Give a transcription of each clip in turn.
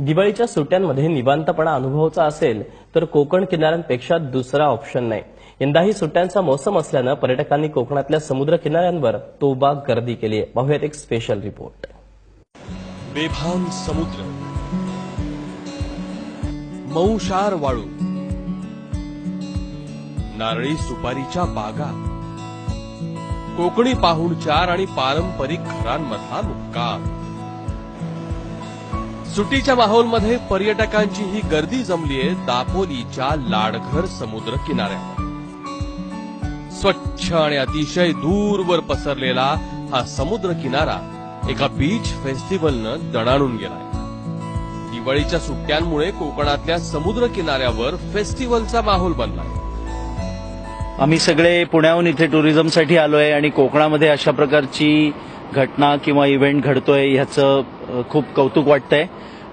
दिवाळीच्या सुट्ट्यांमध्ये निवांतपणा अनुभवचा असेल तर कोकण किनाऱ्यांपेक्षा दुसरा ऑप्शन नाही. यंदाही सुट्ट्यांचा मोसम असल्यानं पर्यटकांनी कोकणातल्या समुद्र किनाऱ्यांवर तोबा गर्दी केली आहे. पाहूयात एक स्पेशल रिपोर्ट बेभान समुद्र. मऊशार वाळू. नारळी सुपारीच्या बागा. कोकणी पाहुणचार आणि पारंपरिक घरांमधला मुक्काम. सुट्टीच्या माहोलमध्ये पर्यटकांची ही गर्दी जमलीये दापोलीच्या लाडघर समुद्र किनाऱ्यावर. स्वच्छ आणि अतिशय दूरवर पसरलेला हा समुद्र किनारा एका बीच फेस्टिवलनं दणाणून गेलाय. दिवाळीच्या सुट्ट्यांमुळे कोकणातल्या समुद्र किनाऱ्यावर फेस्टिवलचा माहोल बनलाय. आम्ही सगळे पुण्याहून इथे टुरिझमसाठी आलोय आणि कोकणामध्ये अशा प्रकारची घटना किंवा इव्हेंट घडतोय ह्याचं खूप कौतुक वाटतंय.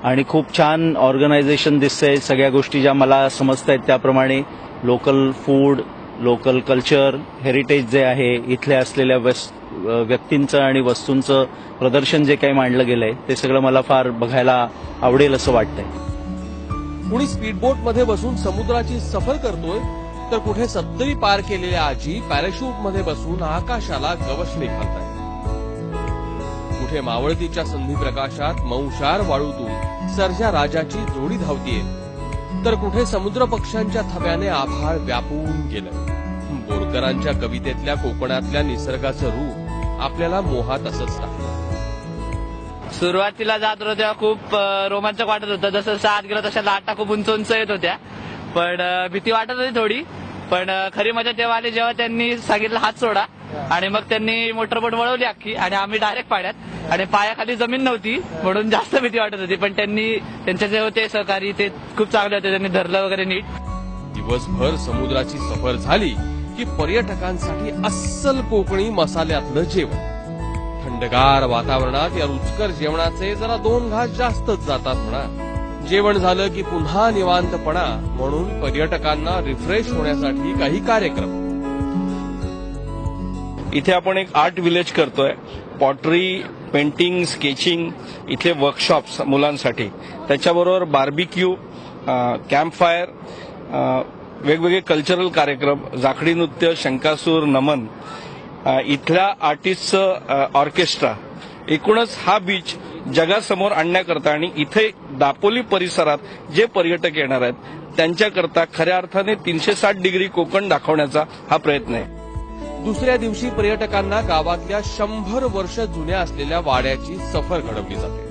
आणि खूप छान ऑर्गनायझेशन दिसतंय सगळ्या गोष्टी ज्या मला समजत आहेत त्याप्रमाणे local food local culture heritage जे आहे इथल्या असलेल्या व्यक्तींचं आणि वस्तूंचं प्रदर्शन जे काही मांडलं गेलंय ते सगळं मला फार बघायला आवडेल असं वाटतंय. कुणी स्पीडबोटमध्ये बसून समुद्राची सफर करतोय तर कुठे सत्तरी पार केलेल्या आजी पॅराशूटमध्ये बसून आकाशाला गवसणी घालताय कुठे मावळतीच्या संधी प्रकाशात मौशार वाळूतून सर्जा राजाची जोडी धावतीये. तर कुठे समुद्र पक्ष्यांच्या थव्याने आभाळ व्यापून गेलं बोरकरांच्या कवितेतल्या कोकणातल्या निसर्गाचं रूप आपल्याला मोहात असंच टाकलं सुरुवातीला जात होतो तेव्हा खूप रोमांचक वाटत होतं. जसं जसं आत गेलं तशा लाटा खूप उंच उंच येत होत्या. पण भीती वाटत होती थोडी. पण खरी मजा तेव्हा आली जेव्हा त्यांनी सांगितलं हात सोडा. आणि मग त्यांनी मोटरबोट वळवली अख्खी आणि आम्ही डायरेक्ट पाण्यात आणि पायाखाली जमीन नव्हती म्हणून जास्त भीती वाटत होती. पण त्यांनी त्यांचे जे होते सहकारी ते खूप चांगले होते. त्यांनी धरलं वगैरे नीट. दिवसभर समुद्राची सफर झाली की पर्यटकांसाठी अस्सल कोकणी मसाल्यातलं जेवण. थंडगार वातावरणात या रुचकर जेवणाचे जरा दोन घास जास्तच जातात म्हणा. जेवण झालं की पुन्हा निवांतपणा म्हणून पर्यटकांना रिफ्रेश होण्यासाठी काही कार्यक्रम. इथे आपण एक आर्ट विलेज करतोय. पॉटरी पेंटिंग स्केचिंग इथले वर्कशॉप्स मुलांसाठी. त्याच्याबरोबर बार्बिक्यू कॅम्प फायर वेगवेगळे कल्चरल कार्यक्रम जाखडी नृत्य शंकासूर नमन इथल्या आर्टिस्टचं ऑर्केस्ट्रा एकूणच हा बीच जगासमोर आणण्याकरता आणि इथे दापोली परिसरात जे पर्यटक येणार आहेत त्यांच्याकरता खऱ्या अर्थाने तीनशे साठ डिग्री कोकण दाखवण्याचा हा प्रयत्न आहे. दुसऱ्या दिवशी पर्यटकांना गावातल्या शंभर वर्ष जुन्या असलेल्या वाड्याची सफर घडवली जाते.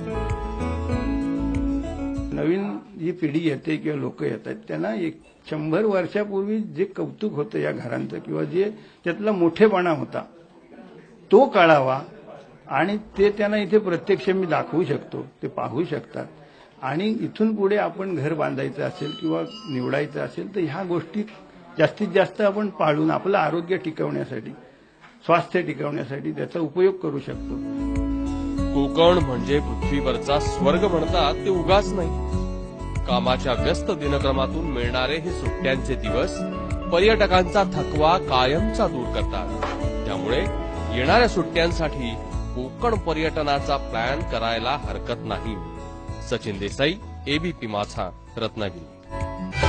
नवीन जी पिढी येते किंवा लोक येत आहेत त्यांना एक शंभर वर्षापूर्वी जे कौतुक होतं या घरांचं किंवा जे त्यातला मोठेपणा होता तो कळावा आणि ते त्यांना इथे प्रत्यक्ष मी दाखवू शकतो ते पाहू शकतात. आणि इथून पुढे आपण घर बांधायचं असेल किंवा निवडायचं असेल तर ह्या गोष्टी जास्तीत जास्त आपण पाळून आपलं आरोग्य टिकवण्यासाठी स्वास्थ्य टिकवण्यासाठी त्याचा उपयोग करू शकतो. कोकण म्हणजे पृथ्वीवरचा स्वर्ग म्हणतात ते उगाच नाही. कामाच्या व्यस्त दिनक्रमातून मिळणारे हे सुट्ट्यांचे दिवस पर्यटकांचा थकवा कायमचा दूर करतात. त्यामुळे येणाऱ्या सुट्ट्यांसाठी कोकण पर्यटनाचा प्लॅन करायला हरकत नाही. सचिन देसाई एबीपी माझा रत्नागिरी.